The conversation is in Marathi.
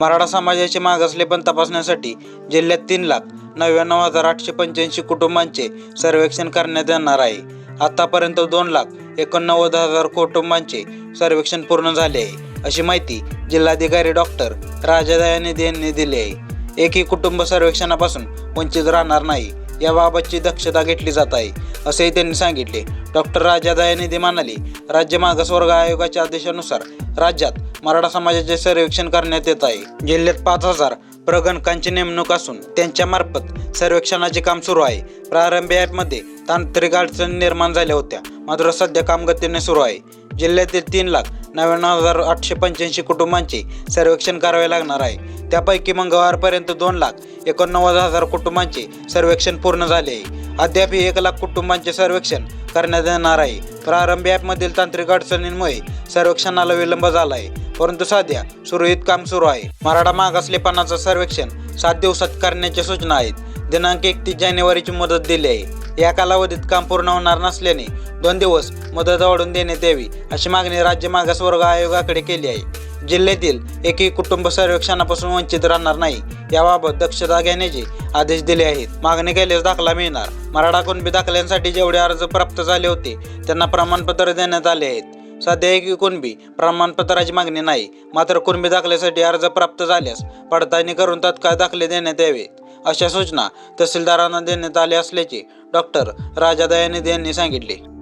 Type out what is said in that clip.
मराठा समाजाचे मागासलेपण तपासण्यासाठी जिल्ह्यात तीन लाख नव्याण्णव हजार आठशे पंच्याऐंशी कुटुंबांचे सर्वेक्षण करण्यात येणार आहे. आतापर्यंत दोन लाख एकोणनव्वद हजार कुटुंबांचे सर्वेक्षण पूर्ण झाले आहे अशी माहिती जिल्हाधिकारी डॉक्टर राजा दयानिधी यांनी दिली आहे. एकही कुटुंब सर्वेक्षणापासून वंचित राहणार नाही याबाबतची दक्षता घेतली जात आहे असेही त्यांनी सांगितले. डॉक्टर राजा दयानिधी म्हणाले राज्य मागासवर्ग आयोगाच्या आदेशानुसार राज्यात मराठा समाजाचे सर्वेक्षण करण्यात येत आहे. जिल्ह्यात पाच हजार प्रगणकांची नेमणूक असून त्यांच्यामार्फत सर्वेक्षणाचे काम सुरू आहे. प्रारंभी ॲपमध्ये तांत्रिक अडचणी निर्माण झाल्या होत्या. मात्र सध्या कामगतीने सुरू आहे. जिल्ह्यातील तीन लाख नव्याण्णव हजार आठशे पंच्याऐंशी कुटुंबांचे सर्वेक्षण करावे लागणार आहे. त्यापैकी मंगळवारपर्यंत दोन लाख एकोणनव्वद हजार कुटुंबांचे सर्वेक्षण पूर्ण झाले आहे. अद्याप एक लाख कुटुंबांचे सर्वेक्षण करण्यात येणार आहे. प्रारंभी ॲपमधील तांत्रिक अडचणींमुळे सर्वेक्षणाला विलंब झाला आहे परंतु सध्या सुरळीत काम सुरू आहे. मराठा मागासलेपणाचं सर्वेक्षण सात दिवसात करण्याच्या सूचना आहेत. दिनांक एकतीस जानेवारीची मुदत दिली आहे. या कालावधीत काम पूर्ण होणार नसल्याने दोन दिवस मुदत वाढवून देण्यात यावी अशी मागणी राज्य मागासवर्ग आयोगाकडे केली आहे. जिल्ह्यातील एकही कुटुंब सर्वेक्षणापासून वंचित राहणार नाही याबाबत दक्षता घेण्याचे आदेश दिले आहेत. मागणी केल्यास दाखला मिळणार. मराठा कुणबी दाखल्यांसाठी जेवढे अर्ज प्राप्त झाले होते त्यांना प्रमाणपत्र देण्यात आले आहेत. सध्या एकही कुणबी प्रमाणपत्राची मागणी नाही. मात्र कुणबी दाखल्यासाठी अर्ज प्राप्त झाल्यास पडताळणी करून तत्काळ दाखले देण्यात यावेत अशा सूचना तहसीलदारांना देण्यात आल्या असल्याचे डॉक्टर राजा दयानिधी यांनी सांगितले.